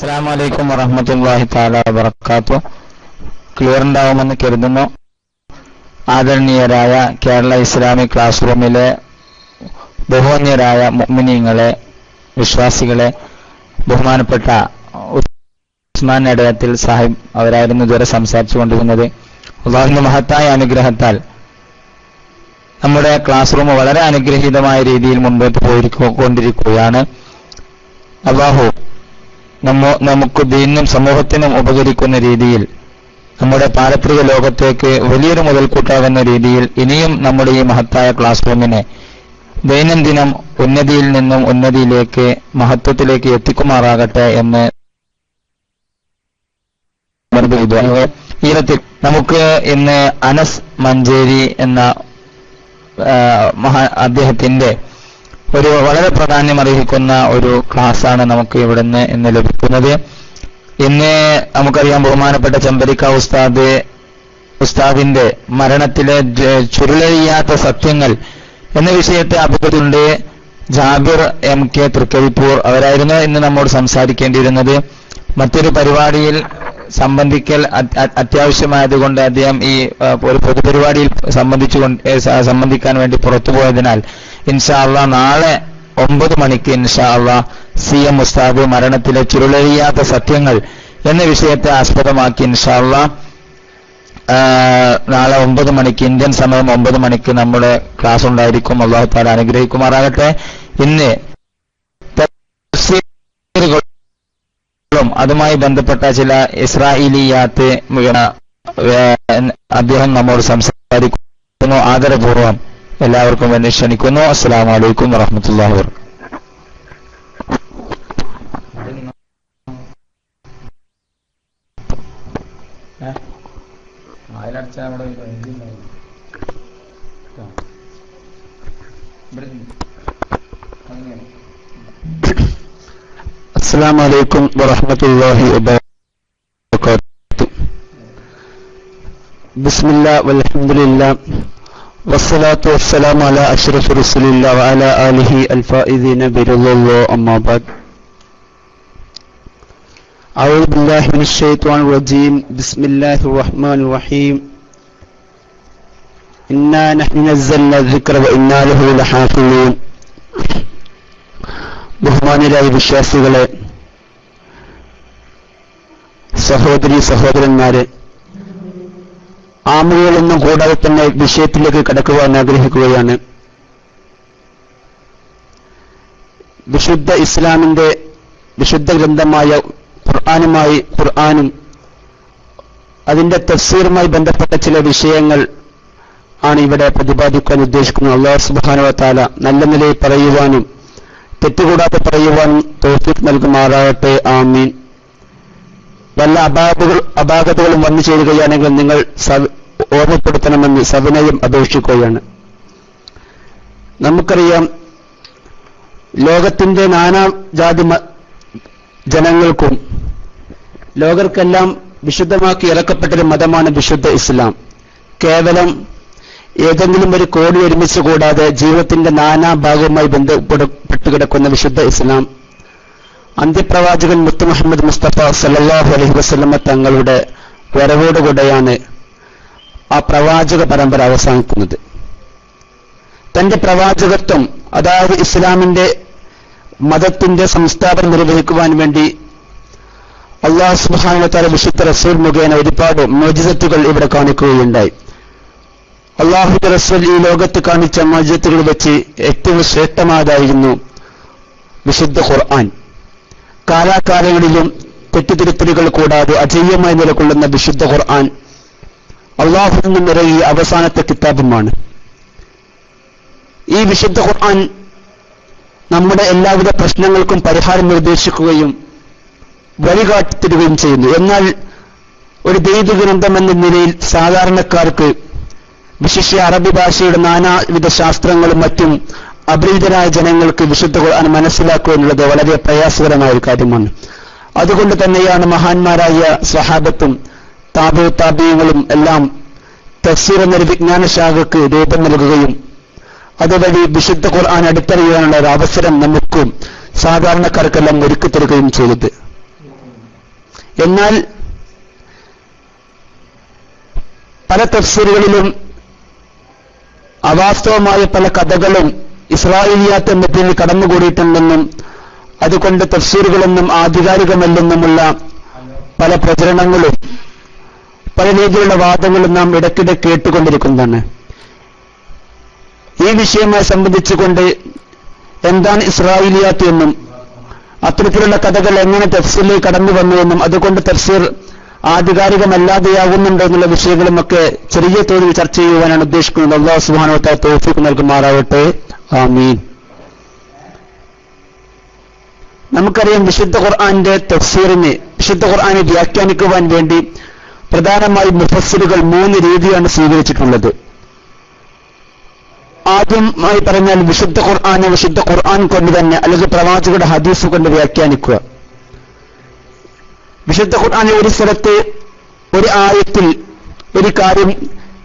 അസ്സാം വലൈക്കും വറഹമത്തല്ലാഹി താല വബർക്കാത്തു ക്ലിയർ ഉണ്ടാവുമെന്ന് കരുതുന്നു. ആദരണീയരായ കേരള ഇസ്ലാമിക് ക്ലാസ് റൂമിലെ ബഹുമാന്യരായ മുഅ്മിനീങ്ങളെ വിശ്വാസികളെ ബഹുമാനപ്പെട്ട ഉസ്മാൻ ഇടയത്തിൽ സാഹിബ് അവരായിരുന്നു ഇതുവരെ സംസാരിച്ചു കൊണ്ടിരുന്നത്. അള്ളാഹുവിന്റെ മഹത്തായ അനുഗ്രഹത്താൽ നമ്മുടെ ക്ലാസ് റൂം വളരെ അനുഗ്രഹീതമായ രീതിയിൽ മുൻപോട്ട് പോയിരിക്കൊണ്ടിരിക്കുകയാണ് അള്ളാഹു നമ്മ നമുക്ക് ദീനും സമൂഹത്തിനും ഉപകരിക്കുന്ന രീതിയിൽ നമ്മുടെ പാരത്രിക ലോകത്തേക്ക് വലിയൊരു മുതൽക്കൂട്ടാകുന്ന രീതിയിൽ ഇനിയും നമ്മുടെ ഈ മഹത്തായ ക്ലാസ് റൂമിനെ ദൈനംദിനം ഉന്നതിയിൽ നിന്നും ഉന്നതിയിലേക്ക് മഹത്വത്തിലേക്ക് എത്തിക്കുമാറാകട്ടെ എന്ന് ഈരത്തിൽ നമുക്ക് ഇന്ന് അനസ് മഞ്ചേരി എന്ന അദ്ദേഹത്തിന്റെ ഒരു വളരെ പ്രാധാന്യം അർഹിക്കുന്ന ഒരു ക്ലാസ്സാണ് നമുക്ക് ഇവിടുന്ന് ഇന്ന് ലഭിക്കുന്നത്. ഇന്ന് നമുക്കറിയാം ബഹുമാനപ്പെട്ട ചെമ്പരിക്ക ഉസ്താദ് ഉസ്താദിന്റെ മരണത്തിലെ ചുരുളഴിയാത്ത സത്യങ്ങൾ എന്ന വിഷയത്തെ അഭിപ്രായത്തിലുണ്ട് ജാബിർ എം കെ തൃക്കരിപ്പൂർ അവരായിരുന്നു ഇന്ന് നമ്മോട് സംസാരിക്കേണ്ടിയിരുന്നത്. മറ്റൊരു പരിപാടിയിൽ സംബന്ധിക്കൽ അത്- അത് അത്യാവശ്യമായതുകൊണ്ട് അദ്ദേഹം ഈ ഒരു പൊതുപരിപാടിയിൽ സംബന്ധിച്ചുകൊണ്ട് ഏ, സ- സംബന്ധിക്കാൻ വേണ്ടി പുറത്തു പോയതിനാൽ ഇൻഷാള്ള നാളെ ഒമ്പത് മണിക്ക് ഇൻഷാള്ള സി എം മുസ്താബ് മരണത്തിലെ ചുരുളഴിയാത്ത സത്യങ്ങൾ എന്ന വിഷയത്തെ ആസ്പദമാക്കി ഇൻഷാള്ള നാളെ ഒമ്പത് മണിക്ക് ഇന്ത്യൻ സമയം ഒമ്പത് മണിക്ക് നമ്മുടെ ക്ലാസ് ഉണ്ടായിരിക്കും. അള്ളാഹു താല അനുഗ്രഹിക്കുമാറാകട്ടെ. ഇന്ന് തഫ്സീറുകളും അതുമായി ബന്ധപ്പെട്ട ചില ഇസ്രായേലിയാത്ത് അദ്ദേഹം നമ്മോട് സംസാരിക്കുന്നു. ആദരപൂർവം എല്ലാവർക്കും എന്നെ ക്ഷണിക്കുന്നു. അസ്സാം വലൈക്കും വറഹമത്തല്ലാഹി വർക്കാത്തു السلام عليكم ورحمة الله وبركاته بسم الله والحمد لله والصلاة والسلام على أشرف رسول الله وعلى آله الفائزين برضا الله أما بعد أعوذ بالله من الشيطان الرجيم بسم الله الرحمن الرحيم إنا نحن نزلنا الذكر وإنا له لحافظون ബഹുമാന്യരായ വിശ്വാസികളെ സഹോദരി സഹോദരന്മാരെ ആമുകളൊന്നും കൂടാതെ തന്നെ വിഷയത്തിലേക്ക് കടക്കുവാൻ ആഗ്രഹിക്കുകയാണ്. വിശുദ്ധ ഇസ്ലാമിന്റെ വിശുദ്ധ ഗ്രന്ഥമായ ഖുർആാനുമായി ഖുർആാനും അതിന്റെ തഫ്സീറുമായി ബന്ധപ്പെട്ട ചില വിഷയങ്ങൾ ആണ് ഇവിടെ പ്രതിപാദിക്കാൻ ഉദ്ദേശിക്കുന്നത്. അള്ളാഹു സുബാനുവ താല നല്ല നിലയിൽ പറയുവാനും തെറ്റുകൂടാതെ പറയുവാനും തോഫിക് നൽകുമാറാകട്ടെ. ആമീൻ. വല്ല അപാകതകൾ അപാകതകളും വന്നു ചേരുകയാണെങ്കിൽ നിങ്ങൾ ഓർമ്മപ്പെടുത്തണമെന്ന് സവിനയം അപേക്ഷിക്കുകയാണ്. നമുക്കറിയാം ലോകത്തിന്റെ നാനാ ജാതി ജനങ്ങൾക്കും ലോകർക്കെല്ലാം വിശുദ്ധമാക്കി ഇറക്കപ്പെട്ടൊരു മതമാണ് വിശുദ്ധ ഇസ്ലാം. കേവലം ഏതെങ്കിലും ഒരു കോടി ഒരുമിച്ച് കൂടാതെ ജീവിതത്തിന്റെ നാനാ ഭാഗവുമായി ബന്ധപ്പെട്ട് കിടക്കുന്ന വിശുദ്ധ ഇസ്ലാം അന്ത്യപ്രവാചകൻ മുത്തു മുഹമ്മദ് മുസ്തഫ സല്ലാഹു അലഹി വസ്ലമ തങ്ങളുടെ വരവോടുകൂടെയാണ് ആ പ്രവാചക പരമ്പര അവസാനിക്കുന്നത്. തന്റെ പ്രവാചകത്വം അതായത് ഇസ്ലാമിന്റെ മതത്തിന്റെ സംസ്ഥാപനം നിർവഹിക്കുവാൻ വേണ്ടി അള്ളാഹു സുബാനുത്താല വിശുദ്ധ റസൂൽ മുഖേന ഒരുപാട് മോചിതത്തുകൾ ഇവിടെ കാണിക്കുകയുണ്ടായി. അള്ളാഹു റസൂൽ ഈ ലോകത്ത് കാണിച്ച മോചിതത്തുകൾ വെച്ച് ഏറ്റവും ശ്രേഷ്ഠമായതായിരുന്നു വിശുദ്ധ ഖുർആൻ. കാലാകാലങ്ങളിലും തെറ്റിതിരുത്തലുകൾ കൂടാതെ അജയ്യമായി നിലകൊള്ളുന്ന വിശുദ്ധ ഖുർആൻ അള്ളാഹു നിന്നിറങ്ങിയ അവസാനത്തെ കിതാബുമാണ്. ഈ വിശുദ്ധ ഖുർആൻ നമ്മുടെ എല്ലാവിധ പ്രശ്നങ്ങൾക്കും പരിഹാരം നിർദ്ദേശിക്കുകയും വഴികാട്ടിത്തരുകയും ചെയ്യുന്നു. എന്നാൽ ഒരു ദൈവിക ഗ്രന്ഥം എന്ന നിലയിൽ സാധാരണക്കാർക്ക് വിശിഷ്യ അറബി ഭാഷയുടെ നാനാവിധ ശാസ്ത്രങ്ങളും മറ്റും അപരിചിതരായ ജനങ്ങൾക്ക് വിശുദ്ധ ഖുർആൻ മനസ്സിലാക്കുക എന്നുള്ളത് വളരെ പ്രയാസകരമായ ഒരു കാര്യമാണ്. അതുകൊണ്ട് തന്നെയാണ് മഹാന്മാരായ സ്വഹാബത്തും താപോ താപീയങ്ങളും എല്ലാം തഫ്സീർ എന്നൊരു വിജ്ഞാന ശാഖക്ക് രൂപം നൽകുകയും അതുവഴി വിശുദ്ധ ഖുർആൻ അടുത്തറിയാനുള്ള ഒരു അവസരം നമുക്കും സാധാരണക്കാർക്കെല്ലാം ഒരുക്കി തരികയും ചെയ്തത്. എന്നാൽ പല തഫ്സീറുകളിലും അവാസ്തവമായ പല കഥകളും ഇസ്രായേലിയാത്ത് എന്ന പേരിൽ കടന്നുകൂടിയിട്ടുണ്ടെന്നും അതുകൊണ്ട് തഫ്സീറുകളൊന്നും ആധികാരികമല്ലെന്നുമുള്ള പല പ്രചരണങ്ങളും പല രീതിയിലുള്ള വാദങ്ങളും നാം ഇടയ്ക്കിടെ കേട്ടുകൊണ്ടിരിക്കുന്നതാണ്. ഈ വിഷയമായി സംബന്ധിച്ചുകൊണ്ട് എന്താണ് ഇസ്രായേലിയാത്ത് എന്നും അത്തരത്തിലുള്ള കഥകൾ എങ്ങനെ തഫ്സീലിൽ കടന്നു വന്നുവെന്നും അതുകൊണ്ട് തഫ്സീർ ആധികാരികമല്ലാതെയാകുന്നുണ്ടോ എന്നുള്ള വിഷയങ്ങളുമൊക്കെ ചെറിയ തോതിൽ ചർച്ച ചെയ്യുവാനാണ് ഉദ്ദേശിക്കുന്നത്. അള്ളാഹു സുബാനോത്ത തോഫിക്ക് നൽകുമാറാവട്ടെ. ആമീൻ. നമുക്കറിയാം വിശുദ്ധ ഖുർആാന്റെ തഫ്സീറിനെ വിശുദ്ധ ഖുർആാനെ വ്യാഖ്യാനിക്കുവാൻ വേണ്ടി പ്രധാനമായും മുഫസ്സിലുകൾ മൂന്ന് രീതിയാണ് സ്വീകരിച്ചിട്ടുള്ളത്. ആദ്യമായി പറഞ്ഞാൽ വിശുദ്ധ ഖുർആാനെ വിശുദ്ധ ഖുർആൻ കൊണ്ട് തന്നെ അല്ലെങ്കിൽ പ്രവാചകരുടെ ഹദീസ് കൊണ്ട് വ്യാഖ്യാനിക്കുക. വിശുദ്ധ ഖുർആാനെ ഒരു സ്ഥലത്ത് ഒരു ആയത്തിൽ ഒരു കാര്യം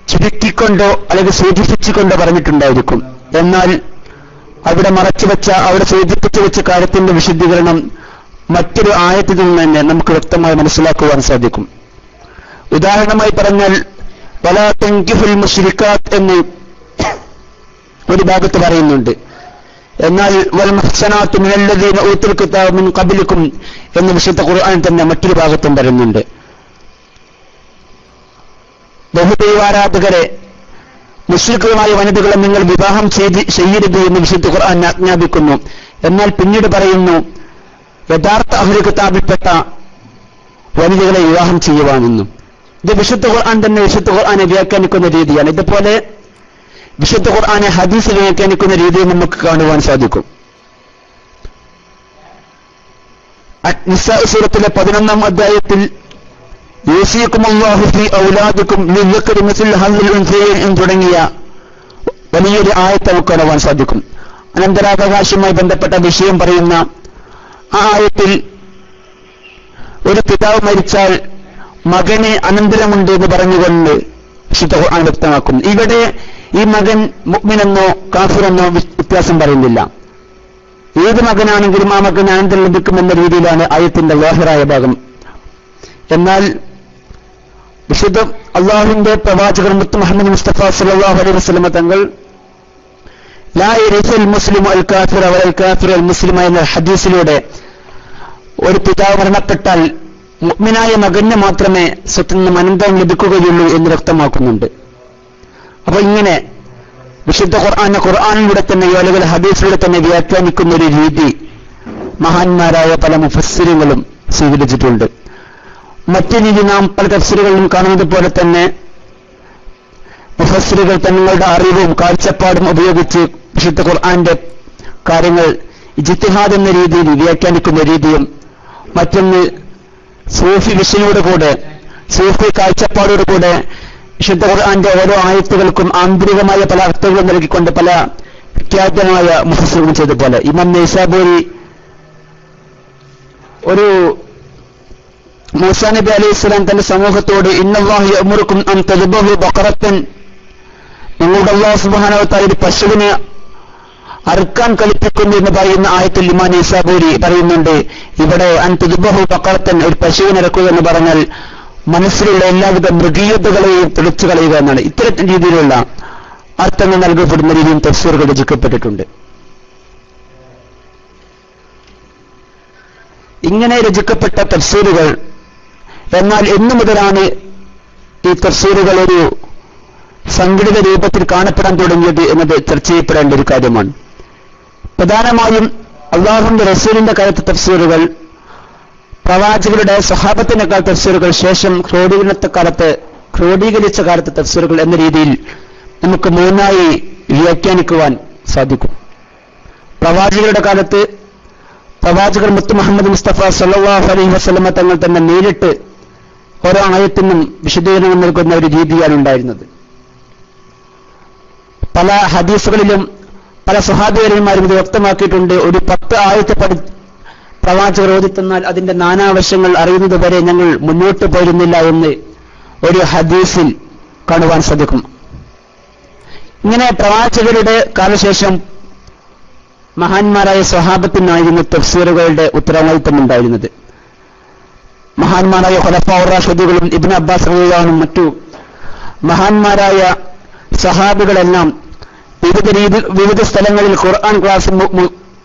ചുരുക്കിക്കൊണ്ടോ അല്ലെങ്കിൽ സൂചിപ്പിച്ചുകൊണ്ടോ പറഞ്ഞിട്ടുണ്ടായിരിക്കും. എന്നാൽ അവിടെ മറച്ചു വെച്ച അവിടെ സൂചിപ്പിച്ചു വെച്ച കാര്യത്തിന്റെ വിശദീകരണം മറ്റൊരു ആയത്തിൽ നിന്ന് തന്നെ നമുക്ക് വ്യക്തമായി മനസ്സിലാക്കുവാൻ സാധിക്കും. ഉദാഹരണമായി പറഞ്ഞാൽ വലാ തെങ്കിഫുൽ മുസ്ലിക്കാത്ത് എന്ന് ഒരു ഭാഗത്ത് പറയുന്നുണ്ട്. എന്നാൽ വൽ മുഹ്സനാത്തു മിനല്ലദീന ഊത്തുൽ കിതാബ് മിൻ ഖബലികും എന്ന് വിശുദ്ധ ഖുർആൻ തന്നെ മറ്റൊരു ഭാഗത്തും വരുന്നുണ്ട്. ബഹുദൈവാരാധകരെ മുസ്ലിക്കുമായ വനിതകളെ നിങ്ങൾ വിവാഹം ചെയ്ത് ചെയ്യരുത് എന്ന് വിശുദ്ധ ഖുർആൻ ആജ്ഞാപിക്കുന്നു. എന്നാൽ പിന്നീട് പറയുന്നു യഥാർത്ഥ അഹ്ലു കിതാബിൽപ്പെട്ട വനിതകളെ വിവാഹം ചെയ്യുവാനെന്നും. ഇത് വിശുദ്ധ ഖുർആൻ തന്നെ വിശുദ്ധ ഖുർആനെ വ്യാഖ്യാനിക്കുന്ന രീതിയാണ്. ഇതുപോലെ വിശുദ്ധ ഖുർആാനെ ഹദീസ് വ്യാഖ്യാനിക്കുന്ന രീതിയിൽ നമുക്ക് കാണുവാൻ സാധിക്കും. നിസാ സൂറത്തിലെ പതിനൊന്നാം അധ്യായത്തിൽ തുടങ്ങിയ വലിയൊരു ആയത്ത് നമുക്ക് കാണുവാൻ സാധിക്കും. അനന്തരാവകാശവുമായി ബന്ധപ്പെട്ട വിഷയം പറയുന്ന ആ ആയത്തിൽ ഒരു പിതാവ് മരിച്ചാൽ മകന് അനന്തരമുണ്ട് എന്ന് പറഞ്ഞുകൊണ്ട് വിശുദ്ധ ഖുർആൻ വ്യക്തമാക്കുന്നു. ഇവിടെ ഈ മകൻ മുഗ്മിനെന്നോ കാഫിറെന്നോ വ്യത്യാസം പറയുന്നില്ല. ഏത് മകനാണെങ്കിലും ആ മകൻ ആനന്ദം ലഭിക്കുമെന്ന രീതിയിലാണ് ആയത്തിന്റെ ലോഹറായ ഭാഗം. എന്നാൽ വിശുദ്ധ അള്ളാഹുവിന്റെ പ്രവാചകർ മുത്ത് മുഹമ്മദ് മുസ്തഫ സലാഹു അലൈഹി വസ്ലമ തങ്ങൾ മുസ്ലിം അൽ കാഫിർ അവർ അൽ കാഫിർ അൽ മുസ്ലിം എന്ന ഹദീസിലൂടെ ഒരു പിതാവ് മരണപ്പെട്ടാൽ മുഗ്മിനായ മകന് മാത്രമേ സ്വത്തിൽ നിന്നും അനന്തം ലഭിക്കുകയുള്ളൂ എന്ന് വ്യക്തമാക്കുന്നുണ്ട്. അപ്പൊ ഇങ്ങനെ വിശുദ്ധ ഖുർആാനെ ഖുർആാനിലൂടെ തന്നെയോ അല്ലെങ്കിൽ ഹദീസിലൂടെ തന്നെ വ്യാഖ്യാനിക്കുന്ന ഒരു രീതി മഹാന്മാരായ പല മുഫസ്സിലുകളും സ്വീകരിച്ചിട്ടുണ്ട്. മറ്റു രീതി നാം പല തഫ്സീലുകളിലും കാണുന്നത് പോലെ തന്നെ മുഫസ്സിലുകൾ തങ്ങളുടെ അറിവും കാഴ്ചപ്പാടും ഉപയോഗിച്ച് വിശുദ്ധ ഖുർആാന്റെ കാര്യങ്ങൾ ഇജിത്തിഹാദ് എന്ന രീതിയിൽ വ്യാഖ്യാനിക്കുന്ന രീതിയും മറ്റൊന്ന് സൂഫി വിഷനോടുകൂടെ സൂഫി കാഴ്ചപ്പാടോട് കൂടെ വിശുദ്ധ ഖുർആന്റെ ഓരോ ആയത്തുകൾക്കും ആന്തരികമായ പല അർത്ഥങ്ങളും നൽകിക്കൊണ്ട് പല വിഖ്യാതമായ ചെയ്ത പോലെ ഇമാം നൈസാബൂരി ഒരു മൂസാ നബി അലൈഹി സ്വലാം തന്റെ സമൂഹത്തോട് ഇന്നല്ലാഹു യഅ്മുറുക്കും അൻ തദ്ബഹു ബഖറത്തൻ നിങ്ങളുടെ അള്ളാഹു സുബ്ഹാനഹു വ തആല ഒരു പശുവിനെ അറുക്കാൻ കളിപ്പിക്കുന്നു എന്ന് പറയുന്ന ആയത്തിൽ ഇമാൻ ഈസാബൂരി പറയുന്നുണ്ട് ഇവിടെ അൻ തദ്ബഹു ബഖറത്തൻ ഒരു പശുവിനെ ഇറക്കുക എന്ന് പറഞ്ഞാൽ മനസ്സിലുള്ള എല്ലാവിധ മൃഗീയതകളെയും തെളിച്ചു കളയുക എന്നാണ് ഇത്തരം രീതിയിലുള്ള അർത്ഥങ്ങൾ നൽകപ്പെടുന്ന രീതിയിൽ തഫ്സീറുകൾ രചിക്കപ്പെട്ടിട്ടുണ്ട്. ഇങ്ങനെ രചിക്കപ്പെട്ട തഫ്സീറുകൾ എന്നാൽ എന്നു മുതലാണ് ഈ തഫ്സീറുകൾ ഒരു സംഘടിത രൂപത്തിൽ കാണപ്പെടാൻ തുടങ്ങിയത് എന്നത് ചർച്ച ചെയ്യപ്പെടേണ്ട ഒരു കാര്യമാണ്. പ്രധാനമായും അള്ളാഹുന്റെ റസൂലിന്റെ കാലത്തെ തഫ്സീറുകൾ പ്രവാചകരുടെ സ്വഹാബത്തിനേക്കാൾ തഫ്സീറുകൾ ശേഷം ക്രോഡീകരണത്തെ കാലത്ത് ക്രോഡീകരിച്ച കാലത്തെ തഫ്സീറുകൾ എന്ന രീതിയിൽ നമുക്ക് മൂന്നായി വ്യാഖ്യാനിക്കുവാൻ സാധിക്കും. പ്രവാചകരുടെ കാലത്ത് പ്രവാചകർ മുത്ത് മുഹമ്മദ് മുസ്തഫ സല്ലാഹു അലൈഹി വസ്ലമ തങ്ങൾ തന്നെ നേരിട്ട് ഓരോ ആയത്തിനും വിശദീകരണം നൽകുന്ന ഒരു രീതിയാണ് ഉണ്ടായിരുന്നത്. പല ഹദീസുകളിലും പല സ്വഹാബികരന്മാരും ഇത് വ്യക്തമാക്കിയിട്ടുണ്ട്. ഒരു പത്ത് ആയത്തെ പഠി പ്രവാചകർ ഓതിത്തന്നാൽ അതിന്റെ നാനാവശ്യങ്ങൾ അറിയുന്നത് വരെ ഞങ്ങൾ മുന്നോട്ട് പോരുന്നില്ല എന്ന് ഒരു ഹദീസിൽ കാണുവാൻ സാധിക്കും. ഇങ്ങനെ പ്രവാചകരുടെ കാലശേഷം മഹാന്മാരായ സ്വഹാബത്തിനായിരുന്നു തഫ്സീറുകളുടെ ഉത്തരവാദിത്തം ഉണ്ടായിരുന്നത്. മഹാന്മാരായ ഖുലഫാറാഷദുകളും ഇബിൻ അബ്ബാസ് റഹിയാനും മറ്റു മഹാന്മാരായ സഹാബികളെല്ലാം വിവിധ രീതി വിവിധ സ്ഥലങ്ങളിൽ ഖുർആൻ ക്ലാസ്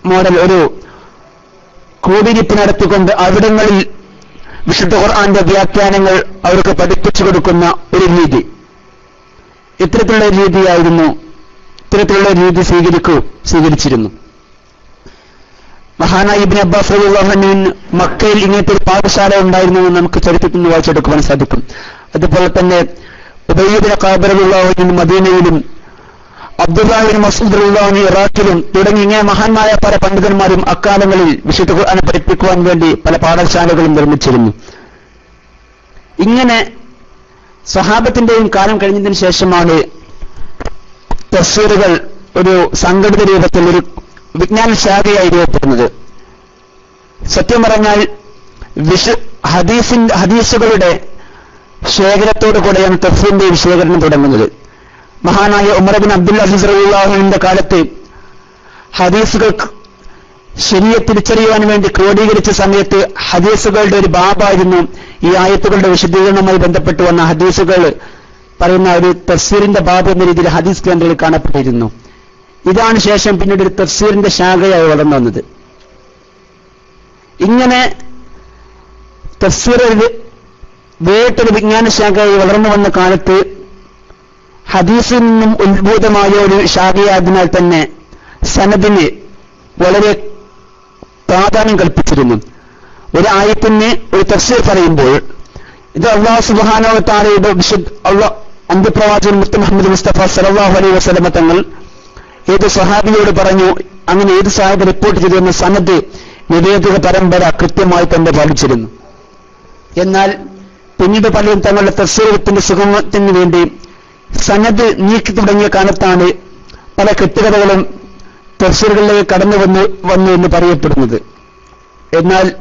മോഡൽ ഒരു കൂടിരിപ്പ് നടത്തിക്കൊണ്ട് അവിടങ്ങളിൽ വിശുദ്ധ ഖുർആന്റെ വ്യാഖ്യാനങ്ങൾ അവർക്ക് പഠിപ്പിച്ചു കൊടുക്കുന്ന ഒരു രീതി. ഇത്തരത്തിലുള്ള രീതിയായിരുന്നു ഇത്തരത്തിലുള്ള രീതി സ്വീകരിക്കൂ സ്വീകരിച്ചിരുന്നു. മഹാനായ ഇബ്നു അബ്ബാസ് റളിയല്ലാഹുവിന് മക്കയിൽ ഇങ്ങനത്തെ ഒരു പാഠശാല ഉണ്ടായിരുന്നു എന്ന് നമുക്ക് ചരിത്രത്തിൽ നിന്ന് വായിച്ചെടുക്കുവാൻ സാധിക്കും. അതുപോലെ തന്നെ ഉപയോഗിക്കുന്ന കാബറുള്ളാഹുവിനും മദീനയിലും അബ്ദുല്ലാഹിബിൻ മസൂദ് റളിയല്ലാഹു ഇറാഖിലും തുടങ്ങി ഇങ്ങനെ മഹാന്മാരായ പല പണ്ഡിതന്മാരും അക്കാലങ്ങളിൽ വിശുദ്ധ ഖുർആാനെ പഠിപ്പിക്കുവാൻ വേണ്ടി പല പാഠശാലകളും നിർമ്മിച്ചിരുന്നു. ഇങ്ങനെ സ്വഹാബത്തിന്റെയും കാലം കഴിഞ്ഞതിന് ശേഷമാണ് തഫ്സീറുകൾ ഒരു സംഘടിത രൂപത്തിൽ ഒരു വിജ്ഞാന ശാഖയായി രൂപപ്പെടുന്നത്. സത്യം പറഞ്ഞാൽ വിശു ഹദീസിന്റെ ഹദീസുകളുടെ ശേഖരത്തോടു കൂടെയാണ് തഫ്സീറിന്റെ ശേഖരണം തുടങ്ങുന്നത്. മഹാനായ ഉമർ ബിൻ അബ്ദുൽ അസീസ് റളിയല്ലാഹുവിന്റെ കാലത്ത് ഹദീസുകൾ ശരിയെ തിരിച്ചറിയുവാൻ വേണ്ടി ക്രോഡീകരിച്ച സമയത്ത് ഹദീസുകളുടെ ഒരു ബാബായിരുന്നു ഈ ആയത്തുകളുടെ വിശദീകരണവുമായി ബന്ധപ്പെട്ട് വന്ന ഹദീസുകൾ പറയുന്ന ഒരു തഫ്സീറിന്റെ ബാബ് എന്ന രീതിയിൽ ഹദീസ് ഗ്രന്ഥങ്ങളിൽ കാണപ്പെട്ടിരുന്നു. ഇതാണ് ശേഷം പിന്നീട് ഒരു തഫ്സീറിന്റെ ശാഖയായി വളർന്നു വന്നത്. ഇങ്ങനെ തഫ്സീർ ഒരു വേറിട്ടൊരു വിജ്ഞാന ശാഖയായി വളർന്നു വന്ന കാലത്ത് ഹദീസിൽ നിന്നും ഉത്ഭൂതമായ ഒരു ശാഖയായതിനാൽ തന്നെ സനദിന് വളരെ പ്രാധാന്യം കൽപ്പിച്ചിരുന്നു. ഒരു ആയത്തിന് ഒരു തഫ്സീർ പറയുമ്പോൾ ഇത് അള്ളാഹു സുബാനോ താരയുടെ വിശുദ്ധ അള്ളാഹ് അന്ത്യപ്രവാചകൻ മുത്ത് മുഹമ്മദ് മുസ്തഫ സലാഹു അലൈ വസല്ലമ തങ്ങൾ ഏത് സഹാബിയോട് പറഞ്ഞു അങ്ങനെ ഏത് സാഹിബ് റിപ്പോർട്ട് ചെയ്തിരുന്ന സനദ് നിവേദക പരമ്പര കൃത്യമായി തന്നെ പാലിച്ചിരുന്നു. എന്നാൽ പിന്നീട് പലരും തങ്ങളുടെ തസ്സീരത്തിന്റെ സുഗമത്തിന് വേണ്ടി സനദ് നീക്കി തുടങ്ങിയ കാലത്താണ് പല കെട്ടുകഥകളും തഫ്സീറുകളിലേക്ക് കടന്നു വന്ന് വന്നു എന്ന് പറയപ്പെടുന്നത്. എന്നാൽ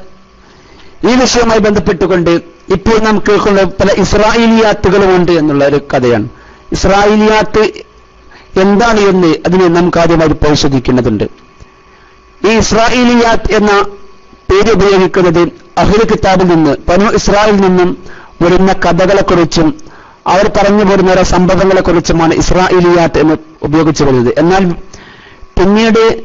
ഈ വിഷയവുമായി ബന്ധപ്പെട്ടുകൊണ്ട് ഇപ്പോൾ നാം കേൾക്കുന്ന പല ഇസ്രായേലിയാത്തുകളുമുണ്ട് എന്നുള്ള ഒരു കഥയാണ്. ഇസ്രായേലിയാത്ത് എന്താണ് എന്ന് അതിനെ നമുക്ക് ആദ്യമായി പരിശോധിക്കേണ്ടതുണ്ട്. ഈ ഇസ്രായേലിയാത്ത് എന്ന പേര് ഉപയോഗിക്കുന്നത് അഹ്ലു കിതാബിൽ നിന്ന് പനു ഇസ്രായേലിൽ നിന്നും വരുന്ന കഥകളെക്കുറിച്ചും അവർ പറഞ്ഞു പോരുന്ന ഓരോ സംഭവങ്ങളെക്കുറിച്ചുമാണ് ഇസ്രായേലിയാത്ത് എന്ന് ഉപയോഗിച്ചു വരുന്നത് എന്നാൽ പിന്നീട്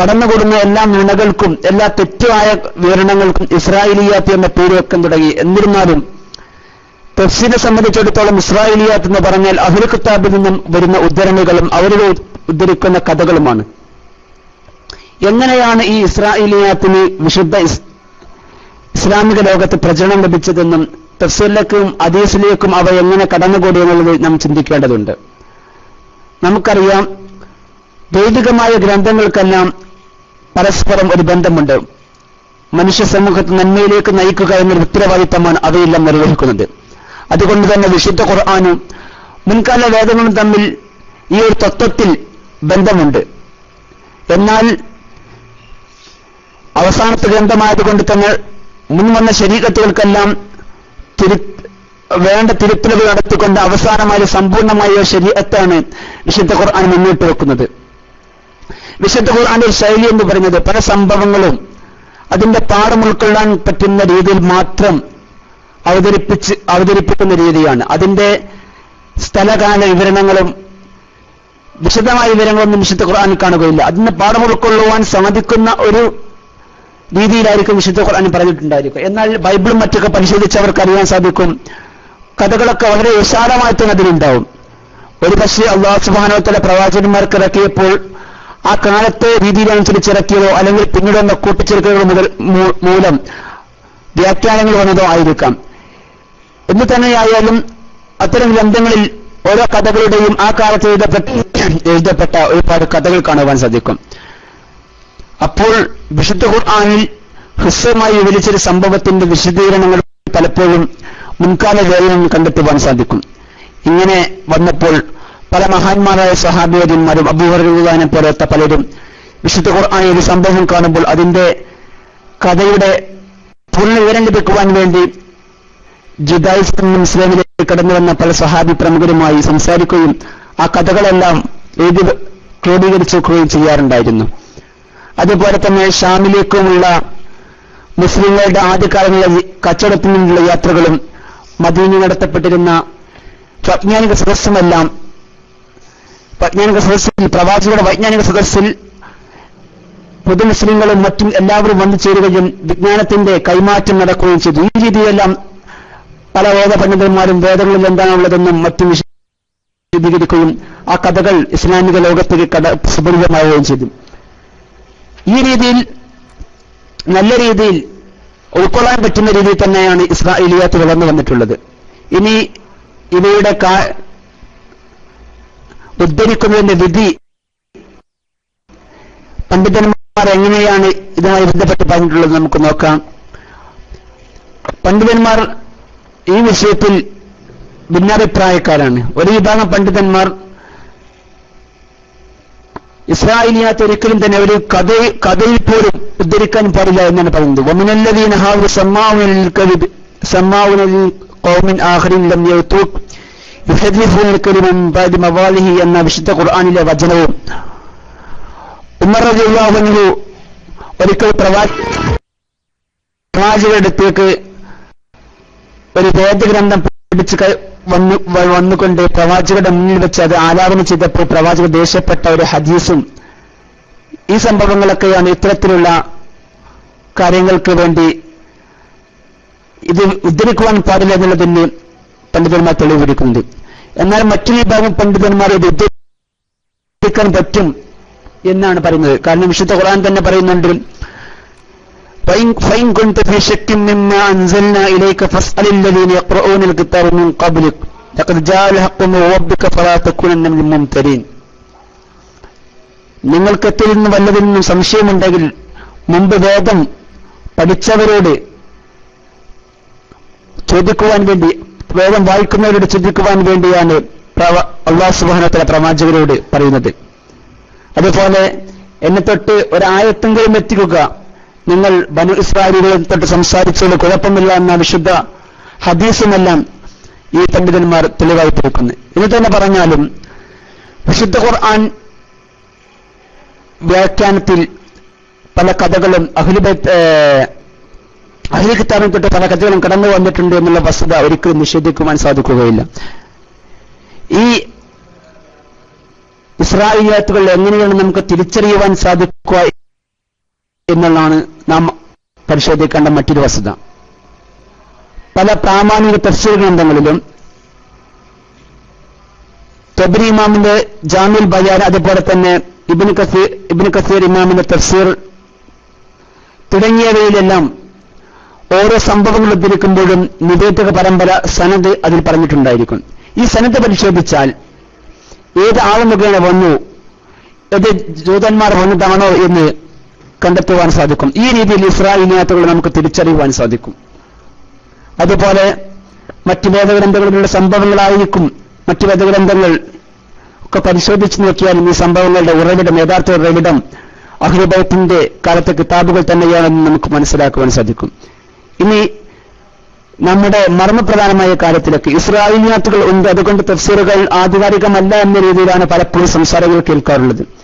കടന്നുകൂടുന്ന എല്ലാ നുണകൾക്കും എല്ലാ തെറ്റുമായ വിവരണങ്ങൾക്കും ഇസ്രായേലിയാത്ത് എന്ന പേര് വെക്കാൻ തുടങ്ങി. എന്നിരുന്നാലും തഫ്സീനെ സംബന്ധിച്ചിടത്തോളം ഇസ്രായേലിയാത്ത് എന്ന് പറഞ്ഞാൽ അഹുൽ കിതാബിൽ നിന്നും വരുന്ന ഉദ്ധരണികളും അവരുടെ ഉദ്ധരിക്കുന്ന കഥകളുമാണ്. എങ്ങനെയാണ് ഈ ഇസ്രായേലിയാത്തിന് വിശുദ്ധ ഇസ്ലാമിക ലോകത്ത് പ്രചരണം ലഭിച്ചതെന്നും തഫ്സീലിലേക്കും അദീസിലേക്കും അവ എങ്ങനെ കടന്നുകൂടി എന്നുള്ളത് നാം ചിന്തിക്കേണ്ടതുണ്ട്. നമുക്കറിയാം വൈദികമായ ഗ്രന്ഥങ്ങൾക്കെല്ലാം പരസ്പരം ഒരു ബന്ധമുണ്ട്. മനുഷ്യ സമൂഹത്തെ നന്മയിലേക്ക് നയിക്കുക എന്നൊരു ഉത്തരവാദിത്തമാണ് അവയെല്ലാം നിർവഹിക്കുന്നത്. അതുകൊണ്ട് തന്നെ വിശുദ്ധ ഖുർആാനും മുൻകാല വേദങ്ങളും തമ്മിൽ ഈ ഒരു തത്വത്തിൽ ബന്ധമുണ്ട്. എന്നാൽ അവസാനത്തെ ഗ്രന്ഥമായതുകൊണ്ട് തന്നെ മുൻ വന്ന ശരീരത്തുകൾക്കെല്ലാം തിരു വേണ്ട തിരുത്തലുകൾ നടത്തിക്കൊണ്ട് അവസാനമായി സമ്പൂർണമായ ഒരു ശരീരത്താണ് വിശുദ്ധ ഖുർആൻ മുന്നോട്ട് വെക്കുന്നത്. വിശുദ്ധ ഖുർആന്റെ ഒരു ശൈലി എന്ന് പറയുന്നത് പല സംഭവങ്ങളും അതിന്റെ പാഠം ഉൾക്കൊള്ളാൻ പറ്റുന്ന രീതിയിൽ മാത്രം അവതരിപ്പിച്ച് അവതരിപ്പിക്കുന്ന രീതിയാണ്. അതിന്റെ സ്ഥലകാല വിവരണങ്ങളും വിശദമായ വിവരങ്ങളൊന്നും വിശുദ്ധ ഖുർആൻ കാണുകയില്ല. അതിന് പാഠം ഉൾക്കൊള്ളുവാൻ സാധിക്കുന്ന ഒരു രീതിയിലായിരിക്കും വിശുദ്ധ ഖുർആാനും പറഞ്ഞിട്ടുണ്ടായിരിക്കും എന്നാൽ ബൈബിളും മറ്റൊക്കെ പരിശോധിച്ചവർക്ക് അറിയാൻ സാധിക്കും. കഥകളൊക്കെ വളരെ വിശാലമായി തന്നെ അതിലുണ്ടാവും. ഒരു പക്ഷേ അള്ളാഹു സുബാനോത്തല പ്രവാചകന്മാർക്ക് ഇറക്കിയപ്പോൾ ആ കാലത്തെ രീതിയിലനുസരിച്ച് ഇറക്കിയതോ അല്ലെങ്കിൽ പിന്നീട് വന്ന കൂട്ടിച്ചേർക്കലുകൾ മുതൽ മൂലം വ്യാഖ്യാനങ്ങൾ വന്നതോ ആയിരിക്കാം. എന്ന് തന്നെയായാലും അത്തരം ഗ്രന്ഥങ്ങളിൽ ഓരോ കഥകളുടെയും ആ കാലത്ത് എഴുതപ്പെട്ട എഴുതപ്പെട്ട ഒരുപാട് കഥകൾ കാണുവാൻ സാധിക്കും. അപ്പോൾ വിശുദ്ധ ഖുർആാനിൽ ഹ്രസ്വമായി വിവരിച്ചൊരു സംഭവത്തിന്റെ വിശദീകരണങ്ങൾ പലപ്പോഴും മുൻകാല വേദനകൾ കണ്ടെത്തുവാൻ സാധിക്കും. ഇങ്ങനെ വന്നപ്പോൾ പല മഹാന്മാരായ സഹാബിയന്മാരും അഭിവർഗാനെ പോലത്തെ പലരും വിശുദ്ധ ഖുർആാനിൽ ഒരു സംഭവം കാണുമ്പോൾ അതിന്റെ കഥയുടെ പൂർണ വിവരം ലഭിക്കുവാൻ വേണ്ടി നിന്നും ഇസ്ലാമിലേക്ക് കടന്നു വന്ന പല സഹാബി പ്രമുഖരുമായി സംസാരിക്കുകയും ആ കഥകളെല്ലാം എഴുതി ക്രോഡീകരിച്ചു വെക്കുകയും ചെയ്യാറുണ്ടായിരുന്നു. അതുപോലെ തന്നെ ഷാമിലേക്കുമുള്ള മുസ്ലിങ്ങളുടെ ആദ്യകാലങ്ങളിലെ കച്ചവടത്തിൽ നിന്നുള്ള യാത്രകളും മദീനി നടത്തപ്പെട്ടിരുന്ന വൈജ്ഞാനിക സദസ്സുമെല്ലാം വൈജ്ഞാനിക സദസ്സിൽ പ്രവാചകരുടെ വൈജ്ഞാനിക സദസ്സിൽ പൊതു മുസ്ലിങ്ങളും മറ്റും എല്ലാവരും വന്നു ചേരുകയും വിജ്ഞാനത്തിന്റെ കൈമാറ്റം നടക്കുകയും ചെയ്തു. ഈ രീതിയിലെല്ലാം പല വേദ പണ്ഡിതന്മാരും വേദങ്ങളിൽ എന്താണുള്ളതെന്നും മറ്റും വിശദീകരിക്കുകയും ആ കഥകൾ ഇസ്ലാമിക ലോകത്തേക്ക് കട സുപരിതമാവുകയും ചെയ്തു. ഈ രീതിയിൽ നല്ല രീതിയിൽ ഉൾക്കൊള്ളാൻ പറ്റുന്ന രീതിയിൽ തന്നെയാണ് ഇസ്രായേലിയാത്ത് വളർന്നു വന്നിട്ടുള്ളത്. ഇനി ഇവയുടെ കാ- ഉദ്ധരിക്കുന്നതിന്റെ വിധി പണ്ഡിതന്മാർ എങ്ങനെയാണ് ഇതുമായി ബന്ധപ്പെട്ട് പറഞ്ഞിട്ടുള്ളത് നമുക്ക് നോക്കാം. പണ്ഡിതന്മാർ ഈ വിഷയത്തിൽ ഭിന്നാഭിപ്രായക്കാരാണ്. ഒരു വിഭാഗം പണ്ഡിതന്മാർ ഇസ്രായേലിയാത്ത് ഒരിക്കലും തന്നെ ഒരു കഥ കഥയിൽ പോലും ഉദ്ധരിക്കാൻ പാടില്ല എന്നാണ് പറയുന്നത്. വമിനല്ലദീന ഹാവു സമ്മാവുനൽ കലിമൻ ബഅദ മവാലിഹി എന്ന വിശുദ്ധ ഖുർആാനിലെ വചനവും. ഉമർ അൻഹു ഒരിക്കൽ പ്രവാ പ്രവാചകരുടെ അടുത്തേക്ക് ഒരു വേദഗ്രന്ഥം പിടിച്ച് വന്നു വന്നുകൊണ്ട് പ്രവാചകരുടെ മുന്നിൽ വെച്ച് അത് ആലാപനം ചെയ്തപ്പോൾ പ്രവാചകർ ദേഷ്യപ്പെട്ട ഒരു ഹദീസും ഈ സംഭവങ്ങളൊക്കെയാണ് ഇത്തരത്തിലുള്ള കാര്യങ്ങൾക്ക് വേണ്ടി ഇത് ഉദ്ധരിക്കുവാൻ പാടില്ല എന്നുള്ളതിന് പണ്ഡിതന്മാർ തെളിവെടുക്കുന്നത് എന്നാൽ മറ്റൊരു വിഭാഗം പണ്ഡിതന്മാർ ഇത് ഉദ്ധരിക്കാൻ പറ്റും എന്നാണ് പറയുന്നത്. കാരണം വിശുദ്ധ ഖുർആൻ തന്നെ പറയുന്നുണ്ട് فإن فإن كنت في شك مما أنزلنا إليك فاسأل الذين يقرؤون الكتاب من قبلك لقد جاء الحق من ربك فلا تكونن من الممترين നിങ്ങൾക്ക് എത്തിൽ നിന്ന് വല്ലതിൽ നിന്നും സംശയമുണ്ടെങ്കിൽ മുമ്പ് വേദം പഠിച്ചവരോട് ചോദിക്കുവാൻ വേണ്ടി വേദം വായിക്കുന്നവരോട് ചോദിക്കുവാൻ വേണ്ടിയാണ് പ്രവ- അള്ളാഹു സുബാനത്തിലെ പ്രവാചകരോട് പറയുന്നത് അതുപോലെ എന്നെ തൊട്ട് ഒരായത്തെങ്കിലും എത്തിക്കുക നിങ്ങൾ ബനു ഇസ്രായേലുകളെ തൊട്ട് സംസാരിച്ചത് കുഴപ്പമില്ല എന്ന വിശുദ്ധ ഹദീസുമെല്ലാം ഈ പണ്ഡിതന്മാർ തെളിവായി തീർക്കുന്നു ഇത് തന്നെ പറഞ്ഞാലും വിശുദ്ധ ഖുർആൻ വ്യാഖ്യാനത്തിൽ പല കഥകളും അഹ്ലുബൈത്ത് അഹ്ലി കിതാബിൽ തൊട്ട് പല കഥകളും കടന്നു വന്നിട്ടുണ്ട് എന്നുള്ള വസ്തുത ഒരിക്കലും നിഷേധിക്കുവാൻ സാധിക്കുകയില്ല. ഈ ഇസ്രായേലിയാത്തുകൾ എങ്ങനെയാണ് നമുക്ക് തിരിച്ചറിയുവാൻ സാധിക്കുക എന്നുള്ളതാണ് നാം പരിശോധിക്കേണ്ട മറ്റൊരു വസ്തുത. പല പ്രാമാണിക തഫ്സീർ ഗ്രന്ഥങ്ങളിലും തബരി ഇമാമിന്റെ ജാമിൽ ബയാൻ അതുപോലെ തന്നെ ഇബിന് കസീർ ഇബിന് കസീർ ഇമാമിന്റെ തഫ്സീർ തുടങ്ങിയവയിലെല്ലാം ഓരോ സംഭവങ്ങൾ ഉദ്ധരിക്കുമ്പോഴും നിവേദക പരമ്പര സനദ് അതിൽ പറഞ്ഞിട്ടുണ്ടായിരിക്കും. ഈ സനദ് പരിശോധിച്ചാൽ ഏത് ആൾ മുഖേന വന്നു ഏത് ജൂതന്മാർ വന്നതാണോ എന്ന് കണ്ടെത്തുവാൻ സാധിക്കും. ഈ രീതിയിൽ ഇസ്രായേലിനകത്തുകൾ നമുക്ക് തിരിച്ചറിയുവാൻ സാധിക്കും. അതുപോലെ മറ്റ് വേദഗ്രന്ഥങ്ങളിലുള്ള സംഭവങ്ങളായിരിക്കും മറ്റ് വേദഗ്രന്ഥങ്ങൾ ഒക്കെ പരിശോധിച്ചു നോക്കിയാലും ഈ സംഭവങ്ങളുടെ ഉറവിടം യഥാർത്ഥ ഉറവിടം അഹ്ലുബൈത്തിന്റെ കാലത്തെ കിതാബുകൾ തന്നെയാണെന്ന് നമുക്ക് മനസ്സിലാക്കുവാൻ സാധിക്കും. ഇനി നമ്മുടെ മർമ്മപ്രധാനമായ കാര്യത്തിലേക്ക് ഇസ്രായേലിയാത്തുകൾ ഉണ്ട്. അതുകൊണ്ട് തഫ്സീറുകൾ ആധികാരികമല്ല എന്ന രീതിയിലാണ് പലപ്പോഴും സംസാരങ്ങൾ കേൾക്കാറുള്ളത്.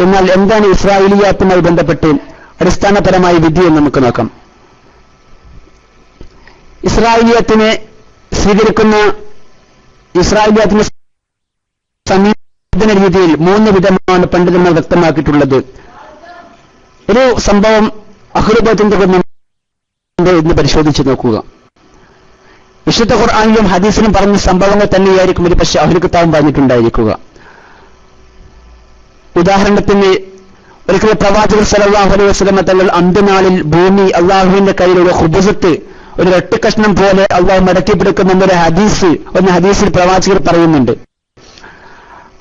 എന്നാൽ എന്താണ് ഇസ്രായേലിയാത്തുമായി ബന്ധപ്പെട്ട് അടിസ്ഥാനപരമായ വിധി എന്ന് നമുക്ക് നോക്കാം. ഇസ്രായേലിയത്തിനെ സ്വീകരിക്കുന്ന ഇസ്രായേലിയത്തിന് സമീപന രീതിയിൽ മൂന്ന് വിധമാണ് പണ്ഡിതന്മാർ വ്യക്തമാക്കിയിട്ടുള്ളത്. ഒരു സംഭവം അഹ്ലുബത്തിന്റെ എന്ന് പരിശോധിച്ച് നോക്കുക. വിശുദ്ധ ഖുർആാനിലും ഹദീസിലും പറഞ്ഞ സംഭവങ്ങൾ തന്നെയായിരിക്കും ഒരു പക്ഷെ അഹ്ലുക്കത്താവും പറഞ്ഞിട്ടുണ്ടായിരിക്കുക. ഉദാഹരണത്തിന് ഒരിക്കലും പ്രവാചകർ സലല്ലാഹു അലൈഹി വസ്ലമ തങ്ങൾ അന്ത്യനാളിൽ ഭൂമി അള്ളാഹുവിന്റെ കയ്യിൽ ഒരു ഹുബുസത്ത് ഒരു രട്ടുകഷ്ണം പോലെ അള്ളാഹു മടക്കിപ്പിടിക്കുമെന്നൊരു ഹദീസ് ഒന്ന് ഹദീസിൽ പ്രവാചകർ പറയുന്നുണ്ട്.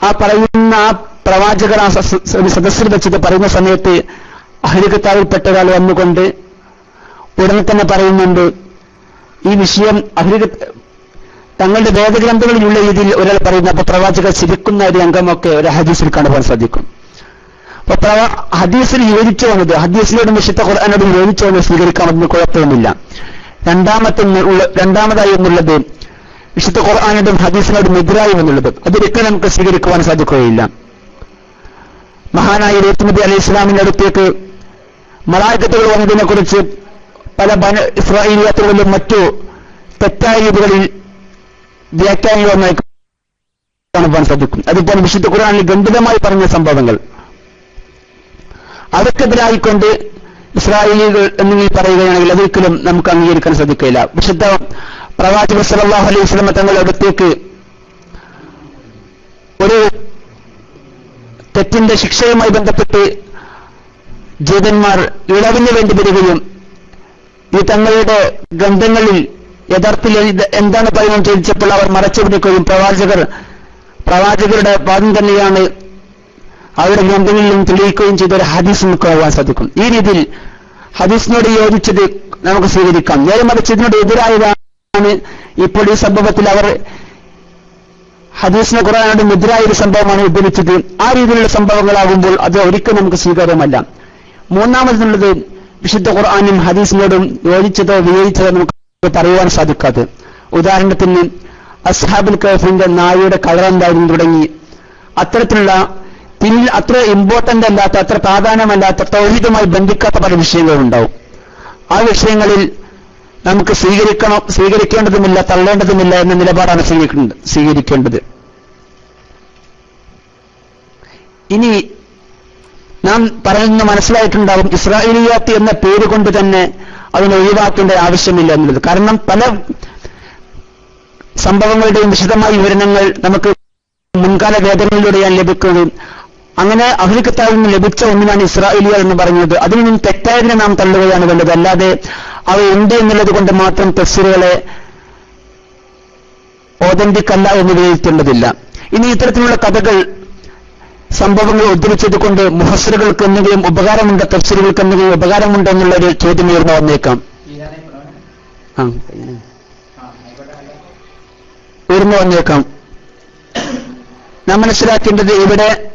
ആ പറയുന്ന ആ പ്രവാചകർ ആ സദസ്സിൽ വെച്ചിട്ട് പറയുന്ന സമയത്ത് അഹരികത്താവിൽപ്പെട്ട ഒരാൾ വന്നുകൊണ്ട് ഉടനെ തന്നെ പറയുന്നുണ്ട് ഈ വിഷയം അഹ്ലിക തങ്ങളുടെ വേദഗ്രന്ഥങ്ങളിലുള്ള രീതിയിൽ ഒരാൾ പറയുന്ന അപ്പൊ പ്രവാചകർ ചിരിക്കുന്ന ഒരു രംഗമൊക്കെ ഒരു ഹദീസിൽ കാണുവാൻ സാധിക്കും. അപ്പൊ ഹദീസിൽ യോജിച്ചു വന്നത് ഹദീസിനോട് വിശുദ്ധ ഖുർആാനോട് യോജിച്ചു വന്നത് സ്വീകരിക്കാമെന്ന് കുഴപ്പമൊന്നുമില്ല. രണ്ടാമത്തെ രണ്ടാമതായി എന്നുള്ളത് വിശുദ്ധ ഖുർആാനോടും ഹദീസിനോടും എതിരായി എന്നുള്ളത്. അതൊരിക്കലും നമുക്ക് സ്വീകരിക്കുവാൻ സാധിക്കുകയില്ല. മഹാനായ നബി അലൈഹി ഇസ്ലാമിന്റെ അടുത്തേക്ക് മലായക്കത്തുകൾ വന്നതിനെ കുറിച്ച് പല ബന മറ്റു തെറ്റായ രീതികളിൽ വ്യാഖ്യാനികളുമായി കാണുവാൻ സാധിക്കും. അതിപ്പോൾ വിശുദ്ധ ഖുർആനിൽ ഗംഭീരമായി പറഞ്ഞ സംഭവങ്ങൾ. അവർക്കെതിരായിക്കൊണ്ട് ഇസ്രായേലികൾ എന്നിങ്ങനെ പറയുകയാണെങ്കിൽ അതൊരിക്കലും നമുക്ക് അംഗീകരിക്കാൻ സാധിക്കില്ല വിശുദ്ധ പ്രവാചകൻ സല്ലല്ലാഹു അലൈഹി സ്വലമ തങ്ങളുടെ അടുത്തേക്ക് ഒരു തെറ്റിന്റെ ശിക്ഷയുമായി ബന്ധപ്പെട്ട് ജൂതന്മാർ ഇളവിന് വേണ്ടി വരികയും ഈ തങ്ങളുടെ ഗ്രന്ഥങ്ങളിൽ യഥാർത്ഥത്തിൽ എന്താണ് പറയുന്നത് ചോദിച്ചപ്പോൾ അവർ മറച്ചു പിടിക്കുകയും പ്രവാചകർ പ്രവാചകരുടെ വാദം തന്നെയാണ് അവരുടെ ഗ്രന്ഥങ്ങളിൽ നിന്നും തെളിയിക്കുകയും ചെയ്ത ഒരു ഹദീസ് നമുക്ക് ആവാൻ സാധിക്കും. ഈ രീതിയിൽ ഹദീസിനോട് യോജിച്ചത് നമുക്ക് സ്വീകരിക്കാം. നേരെ മറിച്ച് ഇതിനോട് എതിരായതാണ് ഇപ്പോൾ ഈ സംഭവത്തിൽ അവർ ഹദീസിനെ ഖുറാനോട് എതിരായ ഒരു സംഭവമാണ് ഉദ്ധരിച്ചത്. ആ രീതിയിലുള്ള സംഭവങ്ങളാകുമ്പോൾ അത് ഒരിക്കലും നമുക്ക് സ്വീകാര്യമല്ല. മൂന്നാമതെന്നുള്ളത് വിശുദ്ധ ഖുർആാനും ഹദീസിനോടും യോജിച്ചതോ വിയോജിച്ചതോ നമുക്ക് പറയുവാൻ സാധിക്കാതെ. ഉദാഹരണത്തിന് അസ്ഹാബുൽ കഫിന്റെ നായയുടെ കളർ എന്തായിരുന്നു തുടങ്ങി. അത്തരത്തിലുള്ള പിന്നിൽ അത്ര ഇമ്പോർട്ടന്റ് അല്ലാത്ത അത്ര പ്രാധാന്യമല്ലാത്ത തൗഹീദുമായി ബന്ധിക്കാത്ത പല വിഷയങ്ങളുണ്ടാവും. ആ വിഷയങ്ങളിൽ നമുക്ക് സ്വീകരിക്കണം സ്വീകരിക്കേണ്ടതുമില്ല തള്ളേണ്ടതുമില്ല എന്ന നിലപാടാണ് സ്വീകരിക്കേണ്ടത്. ഇനി നാം പറയുന്ന മനസ്സിലായിട്ടുണ്ടാവും ഇസ്രായേലിയാത്ത് എന്ന പേര് കൊണ്ട് തന്നെ അതിനെ ഒഴിവാക്കേണ്ട ആവശ്യമില്ല എന്നുള്ളത്. കാരണം പല സംഭവങ്ങളുടെയും വിശദമായ വിവരണങ്ങൾ നമുക്ക് മുൻകാല വേദനയിലൂടെയാണ് ലഭിക്കുന്നത് അങ്ങനെ അഹ്ലിക്കത്താവിൽ നിന്ന് ലഭിച്ച ഒന്നിനാണ് ഇസ്രായേലിയ എന്ന് പറഞ്ഞത് അതിൽ നിന്നും തെറ്റായതിനെ നാം തള്ളുകയാണ് വേണ്ടത്. അല്ലാതെ അവ ഉണ്ട് എന്നുള്ളത് കൊണ്ട് മാത്രം തഫ്സീറുകളെ ഓതന്റിക് അല്ല എന്ന് വിലയിരുത്തേണ്ടതില്ല. ഇനി ഇത്തരത്തിലുള്ള കഥകൾ സംഭവങ്ങൾ ഉദ്ധരിച്ചത് കൊണ്ട് മുഹസറുകൾക്ക് എന്തെങ്കിലും ഉപകാരമുണ്ട്? തഫ്സീലുകൾക്ക് എന്തെങ്കിലും ഉപകാരമുണ്ടോ എന്നുള്ളൊരു ചോദ്യം ഉയർന്നു വന്നേക്കാം. ഉയർന്നു വന്നേക്കാം. നാം മനസ്സിലാക്കേണ്ടത് ഇവിടെ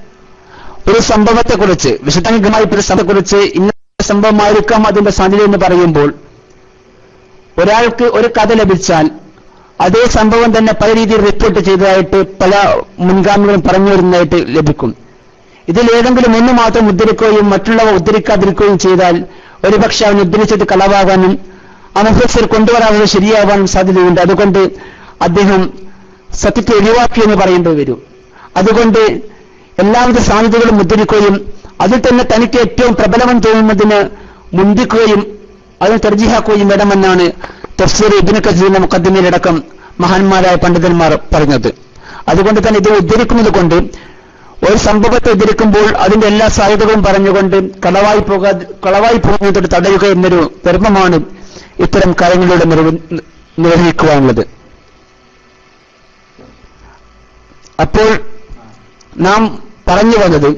ഒരു സംഭവത്തെക്കുറിച്ച് വിശദാംഗമായി ഒരു സംഭവത്തെക്കുറിച്ച് ഇന്ന സംഭവമായിരിക്കാം അതിന്റെ സാധ്യത എന്ന് പറയുമ്പോൾ ഒരാൾക്ക് ഒരു കഥ ലഭിച്ചാൽ അതേ സംഭവം തന്നെ പല രീതിയിൽ റിപ്പോർട്ട് ചെയ്തതായിട്ട് പല മുൻഗാമികളും പറഞ്ഞു വരുന്നതായിട്ട് ലഭിക്കും. ഇതിൽ ഏതെങ്കിലും ഒന്ന് മാത്രം ഉദ്ധരിക്കുകയും മറ്റുള്ളവ ഉദ്ധരിക്കാതിരിക്കുകയും ചെയ്താൽ ഒരുപക്ഷെ അവൻ ഉദ്ധരിച്ചത് കളവാകാനും ആ മുഫസർ കൊണ്ടുവരാതെ ശരിയാവാനും സാധ്യതയുണ്ട്. അതുകൊണ്ട് അദ്ദേഹം സത്യത്തെ ഒഴിവാക്കി എന്ന് പറയേണ്ടി വരും. അതുകൊണ്ട് എല്ലാവിധ സാധ്യതകളും ഉദ്ധരിക്കുകയും അതിൽ തന്നെ തനിക്ക് ഏറ്റവും പ്രബലമെന്ന് തോന്നുന്നതിന് മുന്തിക്കുകയും അതിന് തെർജിഹാക്കുകയും വേണമെന്നാണ് തഫ്സീർ ഇബിന് കസീറിന്റെ മുഖദ്ദിമയിലടക്കം മഹാന്മാരായ പണ്ഡിതന്മാർ പറഞ്ഞത്. അതുകൊണ്ട് തന്നെ ഇത് ഉദ്ധരിക്കുന്നത് കൊണ്ട് ഒരു സംഭവത്തെ എതിർക്കുമ്പോൾ അതിന്റെ എല്ലാ സാധ്യതകളും പറഞ്ഞുകൊണ്ട് കളവായി പോകാതെ കളവായി പോകുന്നതോട് തടയുക എന്നൊരു ധർമ്മമാണ് ഇത്തരം കാര്യങ്ങളിലൂടെ നിർവ- നിർവഹിക്കുവാനുള്ളത് അപ്പോൾ നാം പറഞ്ഞു വന്നത്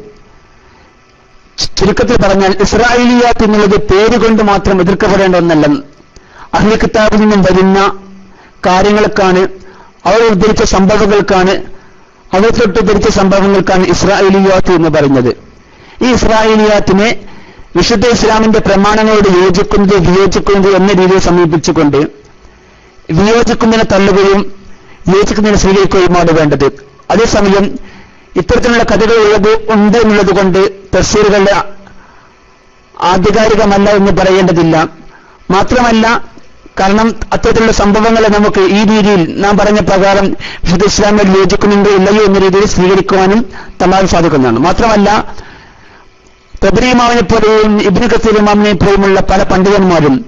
ചുരുക്കത്തിൽ പറഞ്ഞാൽ ഇസ്രായേലിയാത്ത് എന്നുള്ളത് പേരുകൊണ്ട് മാത്രം എതിർക്കപ്പെടേണ്ട ഒന്നല്ല. അഹ്ലി കിതാബിൽ നിന്നും വരുന്ന കാര്യങ്ങൾക്കാണ് അവർ ഉദ്ധരിച്ച സംഭവങ്ങൾക്കാണ് അവർ ഉദ്ധരിച്ച സംഭവങ്ങൾക്കാണ് ഇസ്രായേലിയാത്ത് എന്ന് പറഞ്ഞത് ഈ ഇസ്രായേലിയാത്തിനെ വിശുദ്ധ ഇസ്ലാമിന്റെ പ്രമാണങ്ങളോട് യോജിക്കുന്നത് വിയോജിക്കുന്നത് എന്ന രീതിയിൽ സമീപിച്ചുകൊണ്ട് വിയോജിക്കുന്നതിനെ തള്ളുകയും വിയോജിക്കുന്നതിനെ സ്വീകരിക്കുകയുമാണ് വേണ്ടത്. അതേസമയം ഇത്തരത്തിലുള്ള കഥകൾ ഉള്ളത് ഉണ്ട് എന്നുള്ളത് കൊണ്ട് തഫ്സീറുകളുടെ ആധികാരികമല്ല എന്ന് പറയേണ്ടതില്ല. മാത്രമല്ല കാരണം അത്തരത്തിലുള്ള സംഭവങ്ങളെ നമുക്ക് ഈ രീതിയിൽ നാം പറഞ്ഞ പ്രകാരം വിശുദ്ധ ഇസ്ലാമിൽ യോജിക്കുന്നുണ്ടോ ഇല്ലയോ എന്ന രീതിയിൽ സ്വീകരിക്കുവാനും തമാൻ സാധിക്കുന്നതാണ്. മാത്രമല്ല തബ്രീമാവിനെ പോലെയും ഇബിന് കസീർ പോലുമുള്ള പല പണ്ഡിതന്മാരും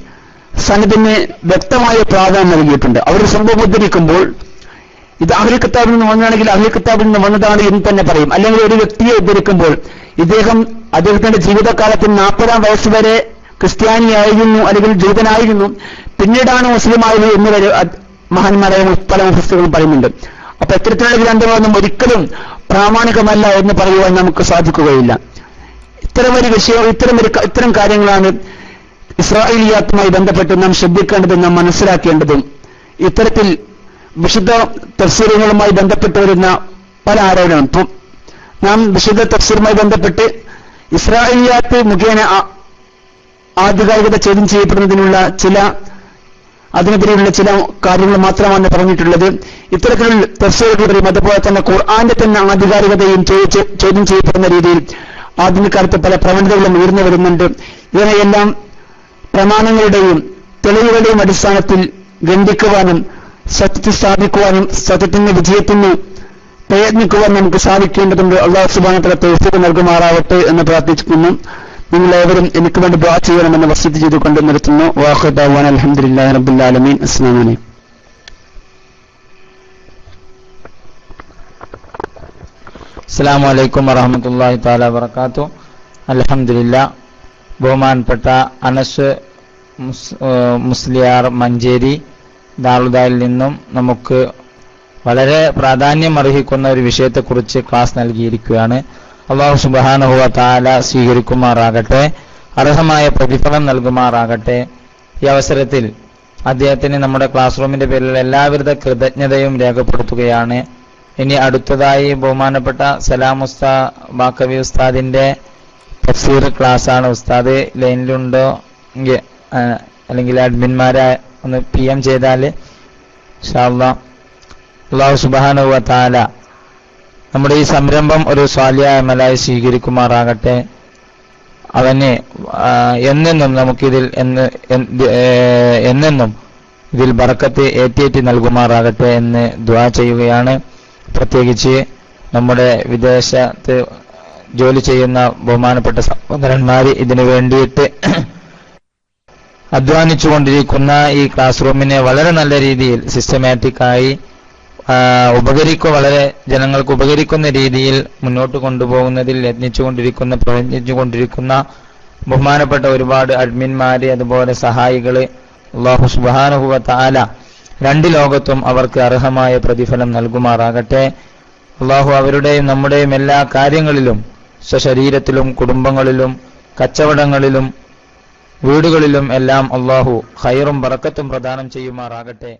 സനദിന് വ്യക്തമായ പ്രാധാന്യം നൽകിയിട്ടുണ്ട്. അവർ സംഭവം ഉദ്ധരിക്കുമ്പോൾ ഇത് അഹ്ലി കിതാബിൽ നിന്ന് വന്നതാണെങ്കിൽ അഹ്ലി കിതാബിൽ നിന്ന് വന്നതാണ് എന്ന് തന്നെ പറയും. അല്ലെങ്കിൽ ഒരു വ്യക്തിയെ ഉദ്ധരിക്കുമ്പോൾ ഇദ്ദേഹം അദ്ദേഹത്തിന്റെ ജീവിതകാലത്തിൽ നാൽപ്പതാം വയസ്സ് വരെ ക്രിസ്ത്യാനിയായിരുന്നു അല്ലെങ്കിൽ ജൂതനായിരുന്നു. പിന്നീടാണ് മുസ്ലിം ആയത് എന്ന് വരെ മഹാന്മാരായ പല മുഫസ്തുകളും പറയുന്നുണ്ട്. അപ്പൊ ഇത്തരത്തിലുള്ള ഗ്രന്ഥങ്ങളൊന്നും ഒരിക്കലും പ്രാമാണികമല്ല എന്ന് പറയുവാൻ നമുക്ക് സാധിക്കുകയില്ല. ഇത്തരമൊരു വിഷയം ഇത്തരം ഒരു ഇത്തരം കാര്യങ്ങളാണ് ഇസ്രായേലിയാത്തുമായി ബന്ധപ്പെട്ട് നാം ശ്രദ്ധിക്കേണ്ടതും നാം മനസ്സിലാക്കേണ്ടതും. ഇത്തരത്തിൽ വിശുദ്ധ തഫ്സീറുകളുമായി ബന്ധപ്പെട്ട് വരുന്ന പല ആരോപണം നാം വിശുദ്ധ തഫ്സീറുമായി ബന്ധപ്പെട്ട് ഇസ്രായേലിയാത്ത് മുഖേന ആധികാരികത ചോദ്യം ചെയ്യപ്പെടുന്നതിനുള്ള ചില അതിനെതിരെയുള്ള ചില കാര്യങ്ങൾ മാത്രമാണ് പറഞ്ഞിട്ടുള്ളത്. ഇത്തരത്തിലുള്ള തഫ്സീറുകളും അതുപോലെ തന്നെ ഖുർആന്റെ തന്നെ ആധികാരികതയും ചോദ്യം ചെയ്യപ്പെടുന്ന രീതിയിൽ ആധുനികാലത്ത് പല പ്രവണതകളും ഉയർന്നു വരുന്നുണ്ട്. ഇതിനെയെല്ലാം പ്രമാണങ്ങളുടെയും തെളിവുകളുടെയും അടിസ്ഥാനത്തിൽ ഖണ്ഡിക്കുവാനും സത്യത്തെ സ്ഥാപിക്കുവാനും സത്യത്തിന്റെ വിജയത്തിന് പ്രയത്നിക്കുവാൻ നമുക്ക് സാധിക്കേണ്ടതുണ്ട്. അള്ളാഹു സുബാനത്തിലെ തൗഫീഖ് നൽകുമാറാവട്ടെ എന്ന് പ്രാർത്ഥിക്കുന്നു നിങ്ങളേവരും എനിക്ക് വേണ്ടി ദ്വാ ചെയ്യണമെന്ന് വസീത് ചെയ്തുകൊണ്ട് നിർത്തുന്നു. വാഹുദാൻ അലഹദില്ലാ റബുല്ലാലമീൻ അസ്ലാം വലൈക്കും അസ്സാം വലൈക്കും വറഹമത്തല്ലാഹി താല വർക്കാത്തു അലഹമില്ല ബഹുമാനപ്പെട്ട അനസ് മുസ്ലിയാർ മഞ്ചേരി ദാറുദായിൽ നിന്നും നമുക്ക് വളരെ പ്രാധാന്യം അർഹിക്കുന്ന ഒരു വിഷയത്തെക്കുറിച്ച് ക്ലാസ് നൽകിയിരിക്കുകയാണ്. അള്ളാഹു സുബാനഹുവ താല സ്വീകരിക്കുമാറാകട്ടെ അർഹമായ പ്രതിഫലം നൽകുമാറാകട്ടെ. ഈ അവസരത്തിൽ അദ്ദേഹത്തിന് നമ്മുടെ ക്ലാസ് റൂമിന്റെ പേരിൽ എല്ലാവിധ കൃതജ്ഞതയും രേഖപ്പെടുത്തുകയാണ്. ഇനി അടുത്തതായി ബഹുമാനപ്പെട്ട സലാം ഉസ്താ ബാക്കവി ഉസ്താദിന്റെ തഫ്സീർ ആണ്. ഉസ്താദ് ലൈനിലുണ്ടോ? അല്ലെങ്കിൽ അഡ്മിന്മാരെ ഒന്ന് പി എം ചെയ്താൽ അള്ളാഹു സുബാനുവ താല നമ്മുടെ ഈ സംരംഭം ഒരു സ്വാലിയായ മലായി സ്വീകരിക്കുമാറാകട്ടെ. അവനെ എന്നെന്നും നമുക്കിതിൽ എന്ന് എന്നെന്നും ഇതിൽ ബറക്കത്ത് ഏറ്റിയേറ്റി നൽകുമാറാകട്ടെ എന്ന് ദ്വാ ചെയ്യുകയാണ്. പ്രത്യേകിച്ച് നമ്മുടെ വിദേശത്ത് ജോലി ചെയ്യുന്ന ബഹുമാനപ്പെട്ട സഹോദരന്മാർ ഇതിനു വേണ്ടിയിട്ട് അധ്വാനിച്ചുകൊണ്ടിരിക്കുന്ന ഈ ക്ലാസ് റൂമിനെ വളരെ നല്ല രീതിയിൽ സിസ്റ്റമാറ്റിക് ആയി ആ, ഉപകരിക്കുക വളരെ ജനങ്ങൾക്ക് ഉപകരിക്കുന്ന രീതിയിൽ മുന്നോട്ട് കൊണ്ടുപോകുന്നതിൽ യത്നിച്ചുകൊണ്ടിരിക്കുന്ന പ്രയത്നിച്ചുകൊണ്ടിരിക്കുന്ന ബഹുമാനപ്പെട്ട ഒരുപാട് അഡ്മിന്മാര് അതുപോലെ സഹായികൾ അള്ളാഹു സുബാനുഹുവ താല രണ്ട് ലോകത്തും അവർക്ക് അർഹമായ പ്രതിഫലം നൽകുമാറാകട്ടെ. അള്ളാഹു അവരുടെയും നമ്മുടെയും എല്ലാ കാര്യങ്ങളിലും സ്വശരീരത്തിലും കുടുംബങ്ങളിലും കച്ചവടങ്ങളിലും വീടുകളിലും എല്ലാം അള്ളാഹു ഹൈറും പറക്കത്തും പ്രദാനം ചെയ്യുമാറാകട്ടെ.